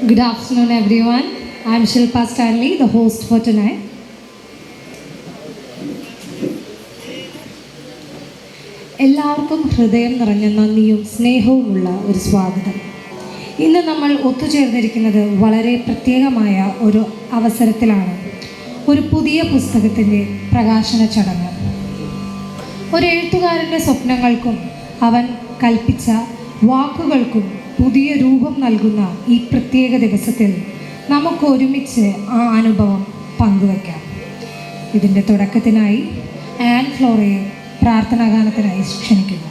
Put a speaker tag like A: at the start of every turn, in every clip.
A: Good afternoon, everyone. I'm Shilpa Stanley, the host for tonight. എല്ലാവർക്കും ഹൃദയം നിറഞ്ഞ നന്ദിയും സ്നേഹവുമുള്ള ഒരു സ്വാഗതം ഇന്ന് നമ്മൾ ഒത്തുചേർന്നിരിക്കുന്നത് വളരെ പ്രത്യേകമായ ഒരു അവസരത്തിലാണ് ഒരു പുതിയ പുസ്തകത്തിന്റെ പ്രകാശന ചടങ്ങ് ഒരു എഴുത്തുകാരന്റെ സ്വപ്നങ്ങൾക്കും അവൻ കൽപ്പിച്ച വാക്കുകൾക്കും പുതിയ രൂപം നൽകുന്ന ഈ പ്രത്യേക ദിവസത്തിൽ നമുക്ക് ഒരുമിച്ച് ആ അനുഭവം പങ്കുവയ്ക്കാം ഇതിന്റെ തുടക്കത്തിനായി ആൻ ഫ്ലോറയെ പ്രാർത്ഥനാഗാനത്തിനായി ക്ഷണിക്കുന്നു.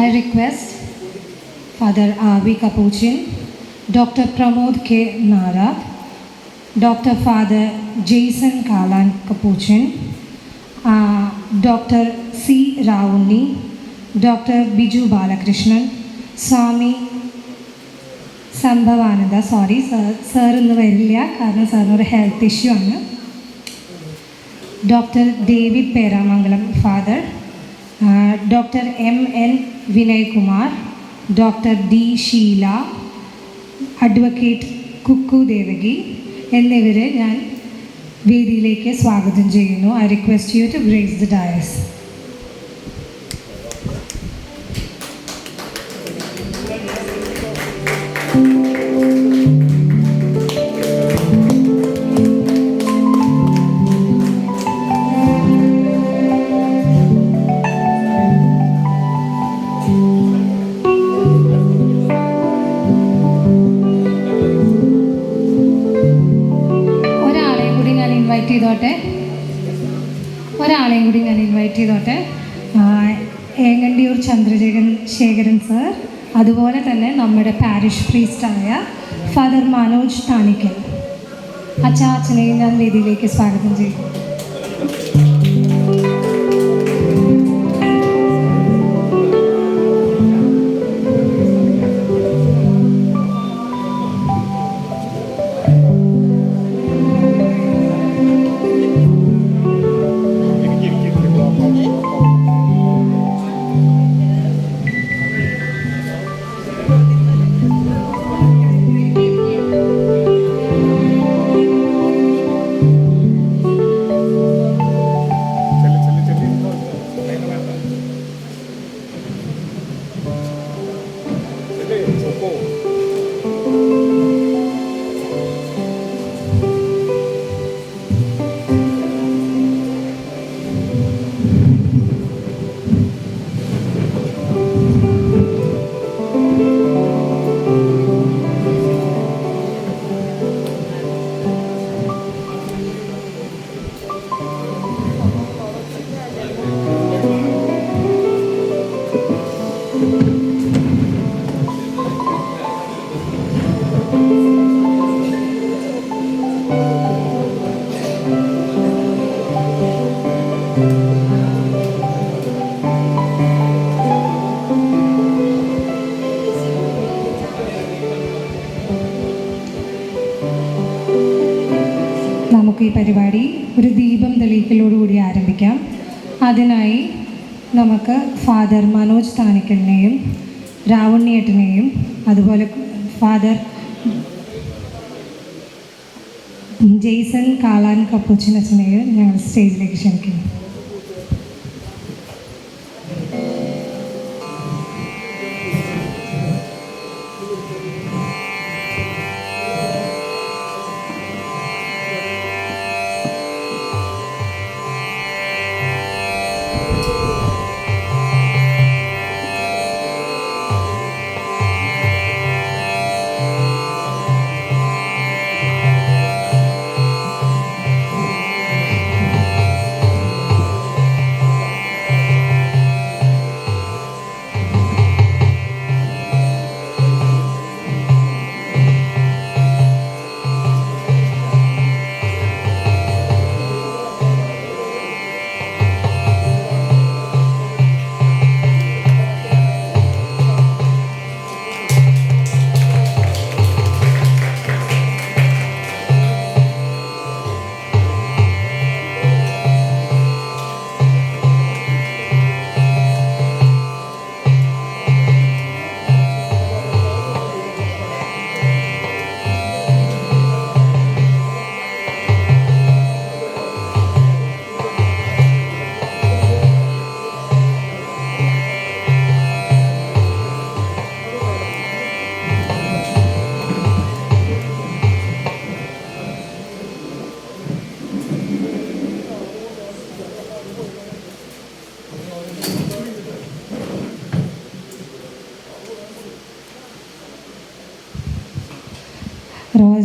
A: I request Father R.V. Kapuchin, Dr. Pramod K. Nara, Dr. Father Jason Kalan Kapuchin, uh, Dr. C. Rauni, Dr. Biju Balakrishnan, Swami Sambhavananda sorry sir sir ഇന്ന് വരില്ല കാരണം സാറിന് ഒരു ഹെൽത്ത് ഇഷ്യൂ ആണ് doctor David Peramangalam father doctor M N Vinaykumar doctor D Sheela advocate Kukku Devaki എന്നിവരെ ഞാൻ വേദിയിലേക്ക് സ്വാഗതം ചെയ്യുന്നു. I request you to grace the dais invite ചെയ്തോട്ടെ. ഏങ്ങണ്ടിയൂർ ചന്ദ്രശേഖരൻ ശേഖരൻ സർ അതുപോലെ തന്നെ നമ്മുടെ പാരിഷ് പ്രീസ്റ്റായ ഫാദർ മനോജ് താണിക്കൽ. അച്ഛനെയും ഞാൻ വേദിയിലേക്ക് സ്വാഗതം ചെയ്യും ും
B: നമുക്ക് ഫാദർ മനോജ് താനിക്കലിനെയും രാവുണ്ണിയേട്ടനെയും അതുപോലെ ഫാദർ ജെയ്സൺ കാളാൻ കപ്പൂച്ചിനച്ചനെയും ഞങ്ങൾ സ്റ്റേജിലേക്ക് ക്ഷണിക്കുന്നു.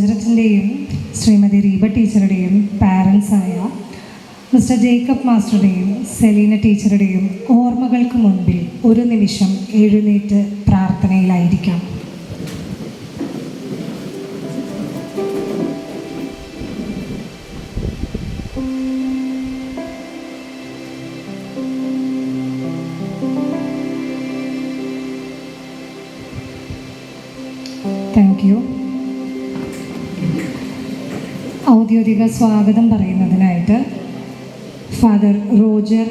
B: റോജറത്തിന്റെയും ശ്രീമതി റീബ ടീച്ചറുടെയും പാരൻസായ മിസ്റ്റർ ജേക്കബ് മാസ്റ്ററുടെയും സെലീന ടീച്ചറുടെയും ഓർമ്മകൾക്ക് മുൻപിൽ ഒരു നിമിഷം എഴുന്നേറ്റ് പ്രാർത്ഥനയിലായിരിക്കാം. ഔദ്യോഗിക സ്വാഗതം പറയുന്നതിനായിട്ട് ഫാദർ റോജർ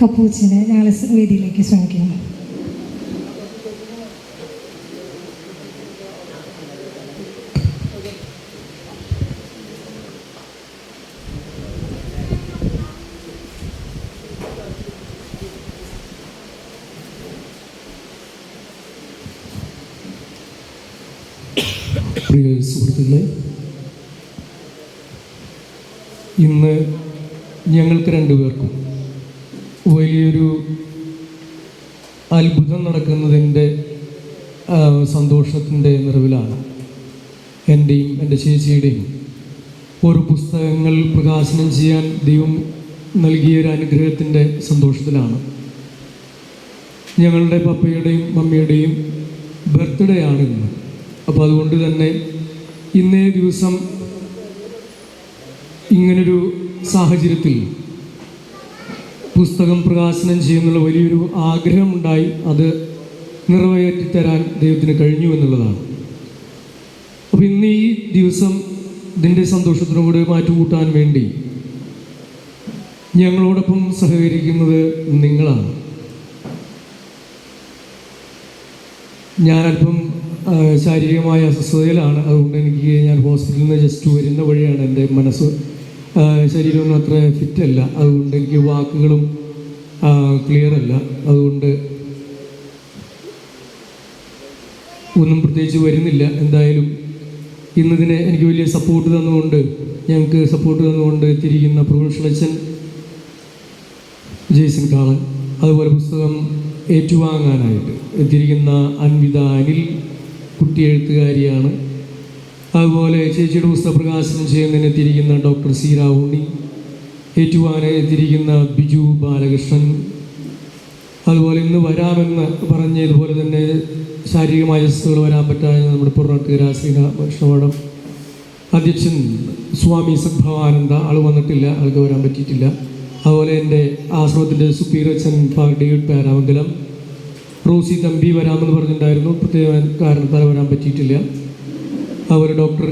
B: കപ്പൂച്ചിനെ ഞങ്ങൾ വേദിയിലേക്ക് ക്ഷണിക്കുന്നു.
C: പ്രിയ സുഹൃത്തുക്കളെ ഇന്ന് ഞങ്ങൾക്ക് രണ്ടുപേർക്കും വലിയൊരു അത്ഭുതം നടക്കുന്നതിന്റെ സന്തോഷത്തിന്റെ നിറവിലാണ്. എന്റെയും എന്റെ ചേച്ചിയുടെയും ഓരോ പുസ്തകങ്ങൾ പ്രകാശനം ചെയ്യാൻ ദൈവം നൽകിയ ഒരു അനുഗ്രഹത്തിന്റെ സന്തോഷത്തിലാണ്. ഞങ്ങളുടെ പപ്പയുടെയും മമ്മിയുടെയും ബർത്ത്ഡേ ആണ് ഇന്ന്. അപ്പോൾ അതുകൊണ്ട് തന്നെ ഇന്നേ ദിവസം ഇങ്ങനൊരു സാഹചര്യത്തിൽ പുസ്തകം പ്രകാശനം ചെയ്യുന്നുള്ള വലിയൊരു ആഗ്രഹമുണ്ടായി. അത് നിറവേറ്റിത്തരാൻ ദൈവത്തിന് കഴിഞ്ഞു എന്നുള്ളതാണ്. അപ്പോൾ ഇന്ന് ഈ ദിവസം ഇതിന്റെ സന്തോഷത്തിനോട് കൂടെ മാറ്റുകൂട്ടാൻ വേണ്ടി ഞങ്ങളോടൊപ്പം സഹകരിക്കുന്നത് നിങ്ങളാണ്. ഞാനല്പം ശാരീരികമായ അസ്വസ്ഥതയിലാണ്. അതുകൊണ്ട് എനിക്ക് ഞാൻ ഹോസ്പിറ്റലിൽ നിന്ന് ജസ്റ്റ് വരുന്ന വഴിയാണ് എന്റെ മനസ്സ് ശരീരമൊന്നും അത്ര അല്ല. അതുകൊണ്ട് എനിക്ക് വാക്കുകളും ക്ലിയർ അല്ല. അതുകൊണ്ട് ഒന്നും പ്രത്യേകിച്ച് വരുന്നില്ല. എന്തായാലും ഇന്നതിനെ എനിക്ക് വലിയ സപ്പോർട്ട് തന്നുകൊണ്ട് ഞങ്ങൾക്ക് സപ്പോർട്ട് തന്നുകൊണ്ട് തിരിക്കുന്ന പ്രൊഫഷണച്ചൻ ജെയ്സൺ കാളൻ. അതുപോലെ പുസ്തകം ഏറ്റുവാങ്ങാനായിട്ട് എത്തിയിരിക്കുന്ന അൻവിത അനിൽ കുട്ടി എഴുത്തുകാരിയാണ്. അതുപോലെ ചേച്ചിയുടെ പുസ്തക പ്രകാശനം ചെയ്യുന്നതിന് എത്തിയിരിക്കുന്ന ഡോക്ടർ സീര ഉണ്ണി ഏറ്റുവാനെ എത്തിയിരിക്കുന്ന ബിജു ബാലകൃഷ്ണൻ. അതുപോലെ ഇന്ന് വരാമെന്ന് പറഞ്ഞ് ഇതുപോലെ തന്നെ ശാരീരികമായ അസ്വസ്ഥകൾ വരാൻ പറ്റാതെ നമ്മുടെ പുറത്തുകര ശ്രീകൃഷ്ണവടം അധ്യക്ഷൻ സ്വാമി സദ്ഭവാനന്ദ ആൾ വന്നിട്ടില്ല ആൾക്ക് വരാൻ പറ്റിയിട്ടില്ല. അതുപോലെ എന്റെ ആശ്രമത്തിന്റെ സുപ്പീരച്ചൻ father David Peramangalam. Rosy Thampi വരാമെന്ന് പറഞ്ഞിട്ടുണ്ടായിരുന്നു പ്രത്യേക കാരണത്താൽ വരാൻ പറ്റിയിട്ടില്ല. അതുപോലെ doctor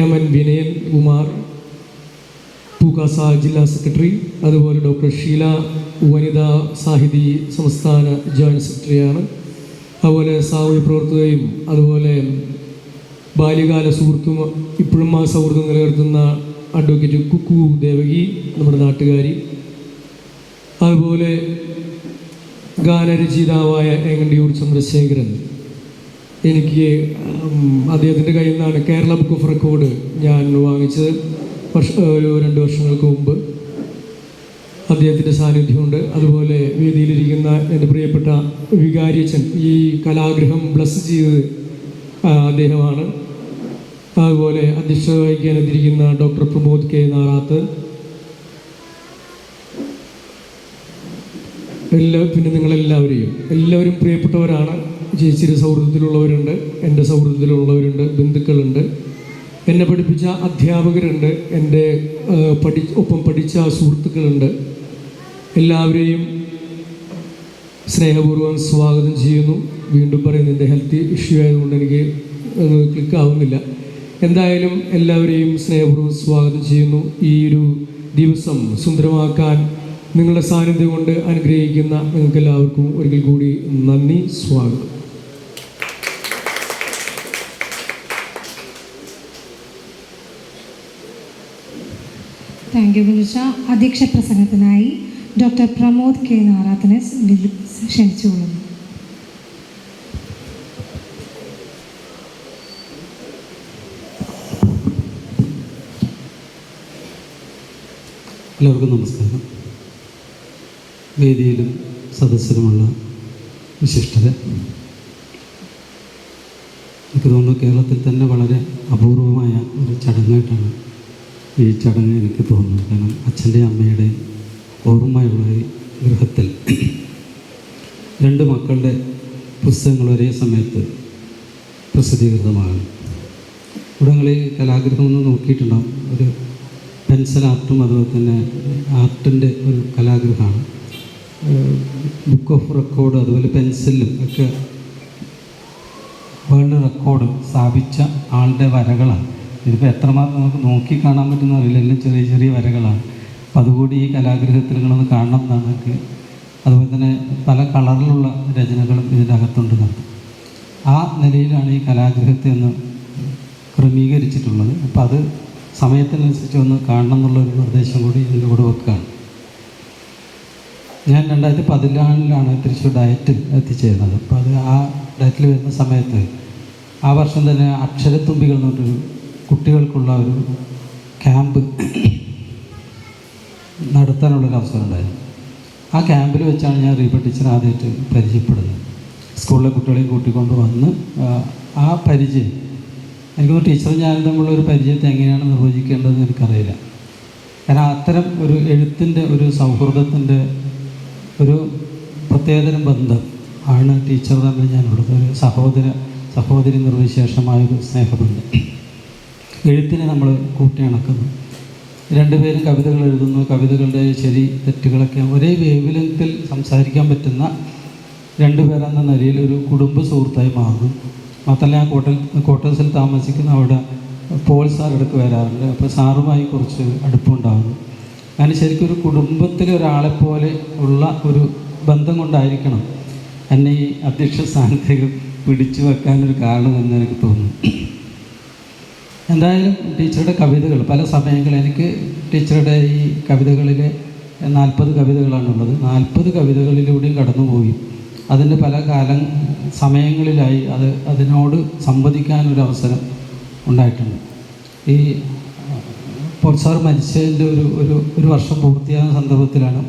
C: M N Vinayan Kumar Pukasa ജില്ലാ സെക്രട്ടറി അതുപോലെ ഡോക്ടർ ഷീല വനിതാ സാഹിതി സംസ്ഥാന ജോയിന്റ് സെക്രട്ടറിയാണ്. അതുപോലെ സാമൂഹ്യ പ്രവർത്തകയും അതുപോലെ ബാല്യകാല സുഹൃത്തും ഇപ്പോഴും ആ സൗഹൃദം നിലനിർത്തുന്ന അഡ്വക്കേറ്റ് കുക്കു ദേവകി നമ്മുടെ നാട്ടുകാരി. അതുപോലെ ഗാനരചയിതാവായ എങ്ങണ്ടിയൂർ ചന്ദ്രശേഖരൻ. എനിക്ക് അദ്ദേഹത്തിന്റെ കയ്യിൽ നിന്നാണ് കേരള ബുക്ക് ഓഫ് റെക്കോർഡ് ഞാൻ വാങ്ങിച്ചത് വർഷ ഒരു രണ്ട് വർഷങ്ങൾക്ക് മുമ്പ്. അദ്ദേഹത്തിന്റെ സാന്നിധ്യമുണ്ട്. അതുപോലെ വേദിയിലിരിക്കുന്ന എന്റെ പ്രിയപ്പെട്ട വികാരിയച്ഛൻ ഈ കലാഗ്രഹം ബ്ലസ് ചെയ്തത് അദ്ദേഹമാണ്. അതുപോലെ അധ്യക്ഷത വഹിക്കാനെത്തിരിക്കുന്ന ഡോക്ടർ പ്രമോദ് കെ. നാറാത്ത്. എല്ലാ പിന്നെ നിങ്ങളെല്ലാവരെയും എല്ലാവരും പ്രിയപ്പെട്ടവരാണ്. ചേച്ചിയുടെ സൗഹൃദത്തിലുള്ളവരുണ്ട് എന്റെ സൗഹൃദത്തിലുള്ളവരുണ്ട് ബന്ധുക്കളുണ്ട്. എന്നെ പഠിപ്പിച്ച അധ്യാപകരുണ്ട് എന്റെ പഠി ഒപ്പം പഠിച്ച സുഹൃത്തുക്കളുണ്ട്. എല്ലാവരെയും സ്നേഹപൂർവം സ്വാഗതം ചെയ്യുന്നു. വീണ്ടും പറയുന്നു എന്റെ ഹെൽത്ത് ഇഷ്യൂ ആയതുകൊണ്ട് എനിക്ക് ക്ലിക്ക് ആവുന്നില്ല. എന്തായാലും എല്ലാവരെയും സ്നേഹപൂർവം സ്വാഗതം ചെയ്യുന്നു. ഈ ഒരു ദിവസം സുന്ദരമാക്കാൻ നിങ്ങളുടെ സാന്നിധ്യം കൊണ്ട് അനുഗ്രഹിക്കുന്ന നിങ്ങൾക്ക് എല്ലാവർക്കും ഒരിക്കൽ കൂടി നന്ദി സ്വാഗതം.
B: താങ്ക് യു കുഞ്ച അധ്യക്ഷ പ്രസംഗത്തിനായി ഡോക്ടർ പ്രമോദ് കെ നാറാത്തിനെ ക്ഷണിച്ചുകൊള്ളുന്നു.
D: എല്ലാവർക്കും നമസ്കാരം. വേദിയിലും സദസ്സിലുമുള്ള വിശിഷ്ടത എനിക്ക് തോന്നുന്നു കേരളത്തിൽ തന്നെ വളരെ അപൂർവമായ ഒരു ചടങ്ങായിട്ടാണ് ഈ ചടങ്ങ് എനിക്ക് തോന്നുന്നു. കാരണം അച്ഛന്റെ അമ്മയുടെ ഓർമ്മയുള്ള ഗൃഹത്തിൽ രണ്ട് മക്കളുടെ പുസ്തകങ്ങൾ ഒരേ സമയത്ത് പ്രസിദ്ധീകൃതമാകും ഇവിടെ നിങ്ങൾ ഈ കലാഗ്രഹം ഒന്ന് നോക്കിയിട്ടുണ്ടാവും. ഒരു പെൻസിൽ ആർട്ടും അതുപോലെ തന്നെ ആർട്ടിന്റെ ഒരു കലാഗ്രഹമാണ്. ബുക്ക് ഓഫ് റെക്കോർഡ് അതുപോലെ പെൻസിലും ഒക്കെ വേൾഡ് റെക്കോർഡ് സ്ഥാപിച്ച ആളുടെ വരകളാണ്. ഇതിപ്പോൾ എത്രമാത്രം നമുക്ക് നോക്കി കാണാൻ പറ്റുന്ന അറിയില്ല. എല്ലാം ചെറിയ ചെറിയ വരകളാണ്. അപ്പോൾ അതുകൂടി ഈ കലാഗ്രഹത്തിൽ നിങ്ങളൊന്ന് കാണണം എന്നാണ് എനിക്ക് അതുപോലെ തന്നെ പല കളറിലുള്ള രചനകളും ഇതിന്റെ അകത്തുണ്ട് നമുക്ക്. ആ നിലയിലാണ് ഈ കലാഗ്രഹത്തെ ഒന്ന് ക്രമീകരിച്ചിട്ടുള്ളത്. അപ്പോൾ അത് സമയത്തിനനുസരിച്ച് ഒന്ന് കാണണം എന്നുള്ളൊരു നിർദ്ദേശം കൂടി ഇതിന്റെ കൂടെ വെക്കുകയാണ്. ഞാൻ രണ്ടായിരത്തി പതിനാലിലാണ് തൃശ്ശൂർ ഡയറ്റ് എത്തിച്ചേരുന്നത്. അപ്പോൾ അത് ആ ഡയറ്റിൽ വരുന്ന സമയത്ത് ആ വർഷം തന്നെ അക്ഷരത്തുമ്പികൾ എന്ന് പറഞ്ഞൊരു കുട്ടികൾക്കുള്ള ഒരു ക്യാമ്പ് നടത്താനുള്ളൊരു അവസരം ഉണ്ടായിരുന്നു ആ ക്യാമ്പിൽ വെച്ചാണ് ഞാൻ റീബ ടീച്ചർ ആദ്യമായിട്ട് പരിചയപ്പെടുന്നത്. സ്കൂളിലെ കുട്ടികളെയും കൂട്ടിക്കൊണ്ട് വന്ന് ആ, പരിചയം എനിക്ക് ടീച്ചറും ഞാനും തമ്മിലുള്ള ഒരു പരിചയത്തെ എങ്ങനെയാണ് നിർവചിക്കേണ്ടതെന്ന് എനിക്കറിയില്ല. കാരണം അത്തരം ഒരു എഴുത്തിന്റെ ഒരു സൗഹൃദത്തിന്റെ ഒരു പ്രത്യേകതരം ബന്ധം ആണ് ടീച്ചർ തമ്മിൽ ഞാനുള്ളത്. ഒരു സഹോദര സഹോദരി നിർവിശേഷമായൊരു സ്നേഹബന്ധം. എഴുത്തിനെ നമ്മൾ കൂട്ടിയണക്കുന്നു രണ്ടുപേരും കവിതകൾ എഴുതുന്നു. കവിതകളുടെ ശരി തെറ്റുകളൊക്കെ ഒരേ വേവ് ലെങ്ത്തിൽ സംസാരിക്കാൻ പറ്റുന്ന രണ്ടുപേരെന്ന നിലയിൽ ഒരു കുടുംബ സുഹൃത്തായി മാറുന്നു. മാത്രമല്ല ആ കോട്ടൽ ക്വാർട്ടേഴ്സിൽ താമസിക്കുന്ന അവിടെ പോൾ സാർ ഇടയ്ക്ക് വരാറുണ്ട്. അപ്പോൾ സാറുമായി കുറച്ച് അടുപ്പമുണ്ടാകുന്നു അങ്ങനെ ശരിക്കും ഒരു കുടുംബത്തിലെ ഒരാളെപ്പോലെ പോലെ ഉള്ള ഒരു ബന്ധം കൊണ്ടായിരിക്കണം എന്നെ ഈ അധ്യക്ഷ സ്ഥാനത്തേക്ക് പിടിച്ചു വെക്കാനൊരു കാരണം എന്ന് എനിക്ക് തോന്നുന്നു. എന്തായാലും ടീച്ചറുടെ കവിതകൾ പല സമയങ്ങളിൽ എനിക്ക് ടീച്ചറുടെ ഈ കവിതകളിലെ നാൽപ്പത് കവിതകളാണുള്ളത്. നാൽപ്പത് കവിതകളിലൂടെയും കടന്നുപോയി. അതിന്റെ പല കാല സമയങ്ങളിലായി അത് അതിനോട് സംവദിക്കാനൊരു അവസരം ഉണ്ടായിട്ടുണ്ട്. ഈ പോൾ മരിച്ചതിന്റെ ഒരു ഒരു ഒരു വർഷം പൂർത്തിയാകുന്ന സന്ദർഭത്തിലാണ്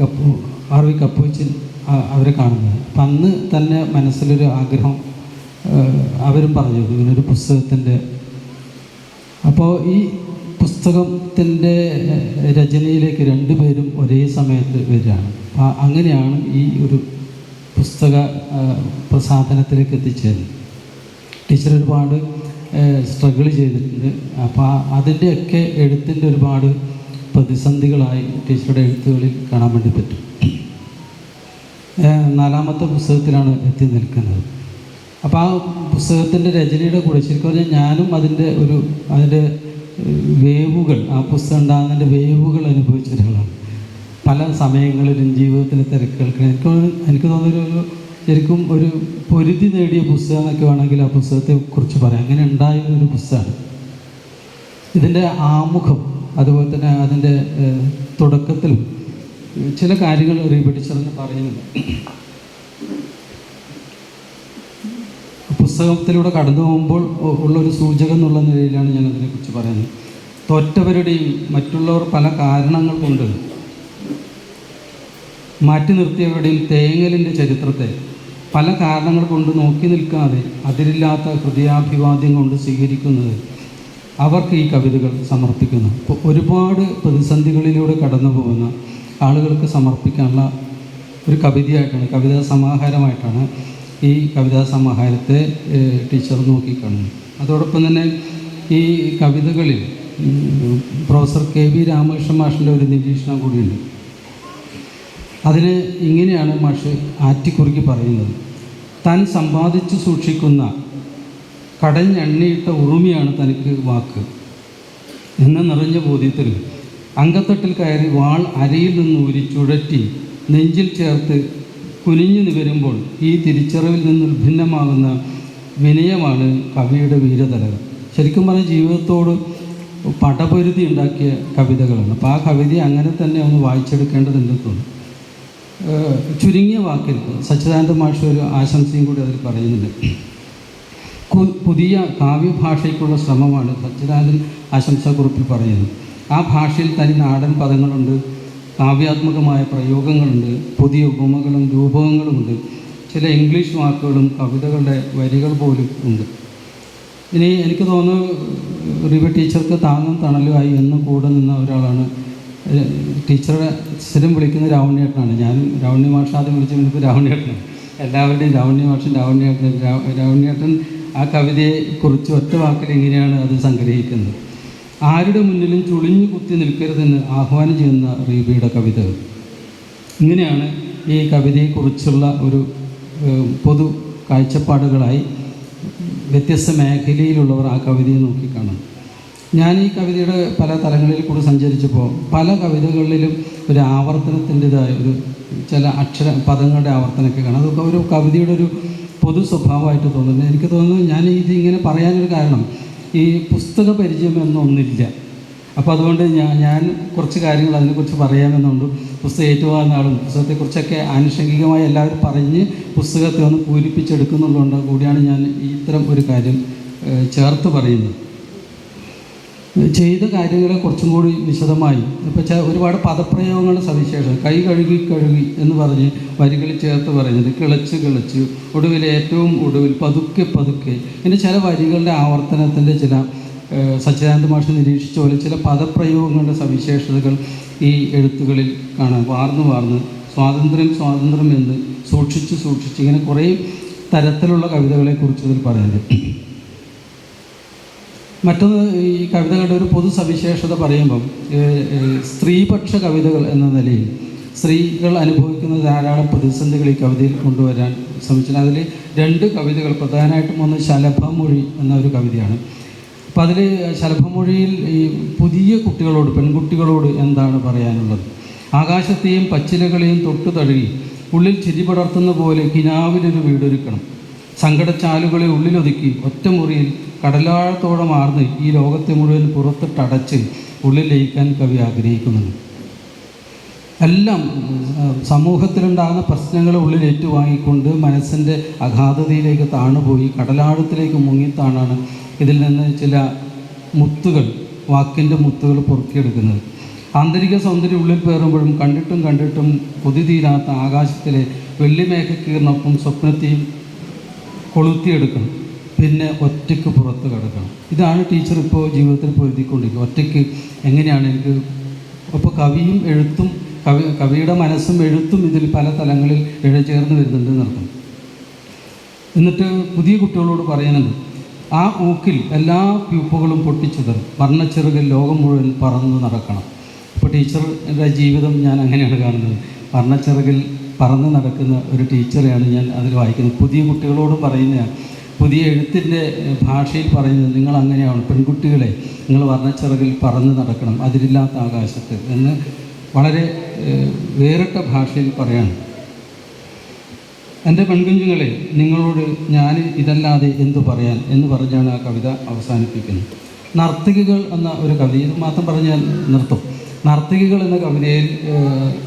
D: കപ്പു ആർ വി കപ്പുവച്ചിൻ അവരെ കാണുന്നത്. അപ്പം അന്ന് തന്നെ മനസ്സിലൊരു ആഗ്രഹം അവരും പറഞ്ഞു ഇങ്ങനൊരു പുസ്തകത്തിന്റെ അപ്പോൾ ഈ പുസ്തകത്തിന്റെ രചനയിലേക്ക് രണ്ടുപേരും ഒരേ സമയത്ത് വരികയാണ്. അങ്ങനെയാണ് ഈ ഒരു പുസ്തക പ്രസാധനത്തിലേക്ക് എത്തിച്ചേരുന്നത്. ടീച്ചർ ഒരുപാട് സ്ട്രഗിൾ ചെയ്തിട്ടുണ്ട്. അപ്പോൾ അതിന്റെയൊക്കെ എഴുത്തിന്റെ ഒരുപാട് പ്രതിസന്ധികളായി ടീച്ചറുടെ എഴുത്തുകളിൽ കാണാൻ വേണ്ടി പറ്റും. നാലാമത്തെ പുസ്തകത്തിലാണ് എത്തി നിൽക്കുന്നത്. അപ്പോൾ ആ പുസ്തകത്തിന്റെ രചനയുടെ കൂടെ ശരിക്കും പറഞ്ഞാൽ ഞാനും അതിന്റെ ഒരു അതിന്റെ വേവുകൾ ആ പുസ്തകം ഉണ്ടാകുന്നതിന്റെ വേവുകൾ അനുഭവിച്ച ഒരാളാണ്. പല സമയങ്ങളിലും ജീവിതത്തിലെ തിരക്കുകൾക്ക് എനിക്ക് എനിക്ക് തോന്നുന്നൊരു ശരിക്കും ഒരു പൊരുതി നേടിയ പുസ്തകം എന്നൊക്കെ വേണമെങ്കിൽ ആ പുസ്തകത്തെ കുറിച്ച് പറയാം. അങ്ങനെ ഉണ്ടായ ഒരു പുസ്തകമാണ്. ഇതിന്റെ ആമുഖം അതുപോലെ തന്നെ അതിന്റെ തുടക്കത്തിൽ ചില കാര്യങ്ങൾ റീപിടിച്ചെന്ന് പറയുന്നുണ്ട്. പുസ്തകത്തിലൂടെ കടന്നു പോകുമ്പോൾ ഉ- ഉള്ളൊരു സൂചകം എന്നുള്ള നിലയിലാണ് ഞാൻ അതിനെക്കുറിച്ച് പറയുന്നത്. തോറ്റവരുടെയും മറ്റുള്ളവർ പല കാരണങ്ങൾ കൊണ്ട് മാറ്റി നിർത്തിയവരുടെയും തേങ്ങലിന്റെ ചരിത്രത്തെ പല കാരണങ്ങൾ കൊണ്ട് നോക്കി നിൽക്കാതെ അതിരില്ലാത്ത ഹൃദയാഭിവാദ്യം കൊണ്ട് സ്വീകരിക്കുന്നത് അവർക്ക് ഈ കവിതകൾ സമർപ്പിക്കുന്നു. ഒരുപാട് പ്രതിസന്ധികളിലൂടെ കടന്നു പോകുന്ന ആളുകൾക്ക് സമർപ്പിക്കാനുള്ള ഒരു കവിതയായിട്ടാണ് കവിതാ സമാഹാരമായിട്ടാണ് ഈ കവിതാ സമാഹാരത്തെ ടീച്ചർ നോക്കിക്കാണുന്നത് അതോടൊപ്പം തന്നെ ഈ കവിതകളിൽ പ്രൊഫസർ കെ വി രാമകൃഷ്ണ മാഷിന്റെ ഒരു നിരീക്ഷണം കൂടിയുണ്ട്. അതിന് ഇങ്ങനെയാണ് മാഷ് ആറ്റിക്കുറുക്കി പറയുന്നത്. താൻ സമ്പാദിച്ചു സൂക്ഷിക്കുന്ന കടഞ്ഞെണ്ണയിട്ട ഉറുമിയാണ് തനിക്ക് വാക്ക് എന്ന നിറഞ്ഞ ബോധ്യത്തിൽ അങ്കത്തട്ടിൽ കയറി വാൾ അരയിൽ നിന്ന് ഊരി ചുഴറ്റി നെഞ്ചിൽ ചേർത്ത് കുനിഞ്ഞു നിവരുമ്പോൾ ഈ തിരിച്ചറിവിൽ നിന്ന് വിഭിന്നമാകുന്ന വിനയമാണ് കവിയുടെ വീരതലകൾ. ശരിക്കും പറഞ്ഞ ജീവിതത്തോട് പടപൊരുതി ഉണ്ടാക്കിയ കവിതകളാണ്. അപ്പോൾ ആ കവിത അങ്ങനെ തന്നെ ഒന്ന് വായിച്ചെടുക്കേണ്ടതുണ്ട് തോന്നുന്നു. ചുരുങ്ങിയ വാക്കിൽ സച്ചിദാനന്ദ മാഷ് ഒരു ആശംസയും കൂടി അതിൽ പറയുന്നുണ്ട്. പുതിയ കാവ്യഭാഷയ്ക്കുള്ള ശ്രമമാണ് സച്ചിദാനന്ദൻ ആശംസാക്കുറിപ്പിൽ പറയുന്നത്. ആ ഭാഷയിൽ തനി നാടൻ പദങ്ങളുണ്ട്. കാവ്യാത്മകമായ പ്രയോഗങ്ങളുണ്ട് പുതിയ ഉപമകളും രൂപകങ്ങളുമുണ്ട് ചില ഇംഗ്ലീഷ് വാക്കുകളും കവിതകളുടെ വരികൾ പോലും ഉണ്ട്. ഇനി എനിക്ക് തോന്നുന്നു റിവ ടീച്ചർക്ക് താങ്ങും തണലുമായി എന്ന് കൂടെ നിന്ന ഒരാളാണ് ടീച്ചറെ സ്ഥിരം വിളിക്കുന്ന രാവണ്യേട്ടനാണ്. ഞാൻ രാവണ്യ മാഷ ആദ്യം വിളിച്ച് വിളിക്കുന്നത് രാവണ്യേട്ടനാണ്. എല്ലാവരുടെയും രാവണ്യ മാഷൻ രാവണ്യേട്ടൻ രാവണ്യേട്ടൻ ആ കവിതയെക്കുറിച്ച് ഒറ്റ വാക്കിൽ എങ്ങനെയാണ് അത് സംഗ്രഹിക്കുന്നത്? ആരുടെ മുന്നിലും ചുളിഞ്ഞു കുത്തി നിൽക്കരുതെന്ന് ആഹ്വാനം ചെയ്യുന്ന റീബിയുടെ കവിത. ഇങ്ങനെയാണ് ഈ കവിതയെക്കുറിച്ചുള്ള ഒരു പൊതു കാഴ്ചപ്പാടുകളായി വ്യത്യസ്ത മേഖലയിലുള്ളവർ ആ കവിതയെ നോക്കിക്കാണും ഞാൻ ഈ കവിതയുടെ പല തലങ്ങളിൽ കൂടി സഞ്ചരിച്ചപ്പോൾ പല കവിതകളിലും ഒരു ആവർത്തനത്തിന്റെതായ ഒരു ചില അക്ഷര പദങ്ങളുടെ ആവർത്തനമൊക്കെ കാണാം. അതൊക്കെ ഒരു കവിതയുടെ ഒരു പൊതു സ്വഭാവമായിട്ട് തോന്നുന്നു. എനിക്ക് തോന്നുന്നു ഞാൻ ഇത് ഇങ്ങനെ പറയാനൊരു കാരണം ഈ പുസ്തക പരിചയം എന്നൊന്നില്ല. അപ്പോൾ അതുകൊണ്ട് ഞാൻ ഞാൻ കുറച്ച് കാര്യങ്ങൾ അതിനെക്കുറിച്ച് പറയാമെന്നുണ്ട്. പുസ്തകം ഏറ്റുവാങ്ങുന്ന ആളും പുസ്തകത്തെക്കുറിച്ചൊക്കെ ആനുഷംഗികമായി എല്ലാവരും പറഞ്ഞ് പുസ്തകത്തെ ഒന്ന് പൂരിപ്പിച്ചെടുക്കുന്നുള്ളതുകൊണ്ട് കൂടിയാണ് ഞാൻ ഇത്തരം ഒരു കാര്യം ചേർത്ത് പറയുന്നത്. ചെയ്ത കാര്യങ്ങളെ കുറച്ചും കൂടി വിശദമായി. ഇപ്പോൾ ഒരുപാട് പദപ്രയോഗങ്ങൾ സവിശേഷം കൈ കഴുകി കഴുകി എന്ന് പറഞ്ഞ് വരികളിൽ ചേർത്ത് പറയുന്നത് കിളച്ച് കിളച്ച് ഒടുവിൽ ഏറ്റവും ഒടുവിൽ പതുക്കെ പതുക്കെ. ഇതിന്റെ ചില വരികളുടെ ആവർത്തനത്തിന്റെ ചില സച്ചിദാനന്ദ മാഷ് നിരീക്ഷിച്ച പോലെ ചില പദപ്രയോഗങ്ങളുടെ സവിശേഷതകൾ ഈ എഴുത്തുകളിൽ കാണാം. വാർന്ന് വാർന്ന് സ്വാതന്ത്ര്യം സ്വാതന്ത്ര്യം എന്ന് സൂക്ഷിച്ച് സൂക്ഷിച്ച് ഇങ്ങനെ കുറേ തരത്തിലുള്ള കവിതകളെക്കുറിച്ച് ഇതിൽ പറയുന്നുണ്ട് മറ്റൊന്ന് ഈ കവിതകളുടെ ഒരു പൊതു സവിശേഷത പറയുമ്പം സ്ത്രീപക്ഷ കവിതകൾ എന്ന നിലയിൽ സ്ത്രീകൾ അനുഭവിക്കുന്ന ധാരാളം പ്രതിസന്ധികൾ ഈ കവിതയിൽ കൊണ്ടുവരാൻ ശ്രമിച്ചത് അതിൽ രണ്ട് കവിതകൾ പ്രധാനമായിട്ടും ഒന്ന് ശലഭമൊഴി എന്ന ഒരു കവിതയാണ്. അപ്പോൾ അതിൽ ശലഭമൊഴിയിൽ ഈ പുതിയ കുട്ടികളോട് പെൺകുട്ടികളോട് എന്താണ് പറയാനുള്ളത്? ആകാശത്തെയും പച്ചിലകളെയും തൊട്ടു തഴുകി ഉള്ളിൽ ചിരി പടർത്തുന്ന പോലെ കിനാവിലൊരു വീടൊരുക്കണം. സങ്കടച്ചാലുകളെ ഉള്ളിലൊതുക്കി ഒറ്റമുറിയിൽ കടലാഴത്തോളം ആർന്ന് ഈ ലോകത്തെ മുഴുവൻ പുറത്തിട്ടടച്ച് ഉള്ളിൽ ലയിക്കാൻ കവി ആഗ്രഹിക്കുന്നുണ്ട്. എല്ലാം സമൂഹത്തിലുണ്ടാകുന്ന പ്രശ്നങ്ങളെ ഉള്ളിൽ ഏറ്റുവാങ്ങിക്കൊണ്ട് മനസ്സിന്റെ അഗാധതയിലേക്ക് താണുപോയി കടലാഴത്തിലേക്ക് മുങ്ങിത്താണാണ് ഇതിൽ നിന്ന് ചില മുത്തുകൾ വാക്കിന്റെ മുത്തുകൾ പൊറുക്കിയെടുക്കുന്നത്. ആന്തരിക സൗന്ദര്യം ഉള്ളിൽ പേറുമ്പോഴും കണ്ടിട്ടും കണ്ടിട്ടും കൊതിതീരാത്ത ആകാശത്തിലെ വെള്ളിമേഘക്കീറിനൊപ്പം സ്വപ്നത്തെയും കൊളുത്തിയെടുക്കണം. പിന്നെ ഒറ്റയ്ക്ക് പുറത്ത് കിടക്കണം. ഇതാണ് ടീച്ചർ ഇപ്പോൾ ജീവിതത്തിൽ പൊരുതിക്കൊണ്ടിരിക്കുന്നത് ഒറ്റയ്ക്ക് എങ്ങനെയാണ് എനിക്ക് അപ്പോൾ കവിയും എഴുത്തും കവി കവിയുടെ മനസ്സും എഴുത്തും ഇതിൽ പല തലങ്ങളിൽ ഇഴചേർന്ന് വരുന്നുണ്ട് നടക്കും എന്നിട്ട് പുതിയ കുട്ടികളോട് പറയുന്നുണ്ട് ആ ഊക്കിൽ എല്ലാ പ്യൂപ്പുകളും പൊട്ടിച്ചിതറും വർണച്ചെറുകിൽ ലോകം മുഴുവൻ പറന്ന് നടക്കണം. ഇപ്പോൾ ടീച്ചറുടെ ജീവിതം ഞാൻ അങ്ങനെയാണ് കാണുന്നത്. വർണച്ചിറകിൽ പറന്ന് നടക്കുന്ന ഒരു ടീച്ചറെയാണ് ഞാൻ അതിൽ വായിക്കുന്നത്. പുതിയ കുട്ടികളോടും പറയുന്നതാണ്. പുതിയ എഴുത്തിന്റെ ഭാഷയിൽ പറയുന്നത് നിങ്ങൾ അങ്ങനെയാണ് പെൺകുട്ടികളെ നിങ്ങൾ വർണച്ചിറകിൽ പറന്ന് നടക്കണം അതിരില്ലാത്ത ആകാശത്ത് എന്ന് വളരെ വേറിട്ട ഭാഷയിൽ പറയാണ്. എന്റെ പെൺകുഞ്ഞുങ്ങളെ നിങ്ങളോട് ഞാൻ ഇതല്ലാതെ എന്തു പറയാൻ? എന്ന് പറഞ്ഞാണ് ആ കവിത അവസാനിപ്പിക്കുന്നത്. നർത്തകികൾ എന്ന ഒരു കവിത ഇത് മാത്രം പറഞ്ഞാൽ നിർത്തും. നർത്തകികൾ എന്ന കവിതയിൽ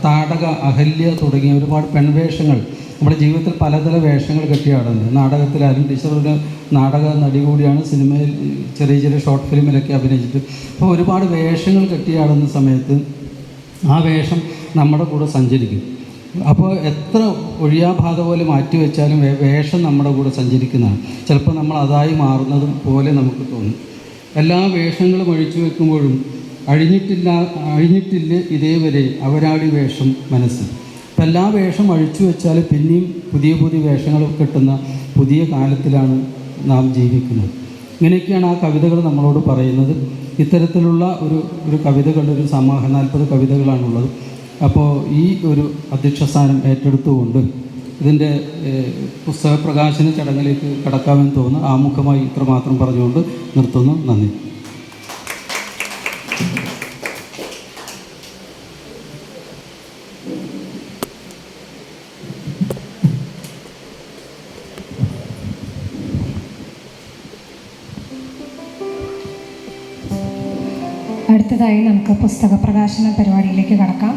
D: താടക അഹല്യ തുടങ്ങിയ ഒരുപാട് പെൺവേഷങ്ങൾ നമ്മുടെ ജീവിതത്തിൽ പലതര വേഷങ്ങൾ കെട്ടിയാടുന്നത് നാടകത്തിലായാലും ടീച്ചർ നാടക നടി കൂടിയാണ് സിനിമയിൽ ചെറിയ ചെറിയ ഷോർട്ട് ഫിലിമിലൊക്കെ അഭിനയിച്ചിട്ട്. അപ്പോൾ ഒരുപാട് വേഷങ്ങൾ കെട്ടിയാടുന്ന സമയത്ത് ആ വേഷം നമ്മുടെ കൂടെ സഞ്ചരിക്കും. അപ്പോൾ എത്ര ഒഴിയാബാധ പോലെ മാറ്റി വെച്ചാലും വേഷം നമ്മുടെ കൂടെ സഞ്ചരിക്കുന്നതാണ്. ചിലപ്പോൾ നമ്മൾ അതായി മാറുന്നതും പോലെ നമുക്ക് തോന്നും. എല്ലാ വേഷങ്ങളും ഒഴിച്ചു വെക്കുമ്പോഴും അഴിഞ്ഞിട്ടില്ല അഴിഞ്ഞിട്ടില്ല ഇതേവരെ അവരാടി വേഷം മനസ്സിൽ. അപ്പം എല്ലാ വേഷം അഴിച്ചു വെച്ചാൽ പിന്നെയും പുതിയ പുതിയ വേഷങ്ങൾ കിട്ടുന്ന പുതിയ കാലത്തിലാണ് നാം ജീവിക്കുന്നത്. ഇങ്ങനെയൊക്കെയാണ് ആ കവിതകൾ നമ്മളോട് പറയുന്നത്. ഇത്തരത്തിലുള്ള ഒരു ഒരു കവിതകളുടെ ഒരു സമാഹ നാൽപ്പത് കവിതകളാണുള്ളത്. അപ്പോൾ ഈ ഒരു അധ്യക്ഷ സ്ഥാനം ഏറ്റെടുത്തുകൊണ്ട് ഇതിന്റെ പുസ്തക പ്രകാശന ചടങ്ങിലേക്ക് കടക്കാമെന്ന് തോന്നുന്നു. ആമുഖമായി ഇത്രമാത്രം പറഞ്ഞുകൊണ്ട് നിർത്തുന്നു. നന്ദി.
B: അടുത്തതായി നമുക്ക് പുസ്തക പ്രകാശന പരിപാടിയിലേക്ക് കടക്കാം.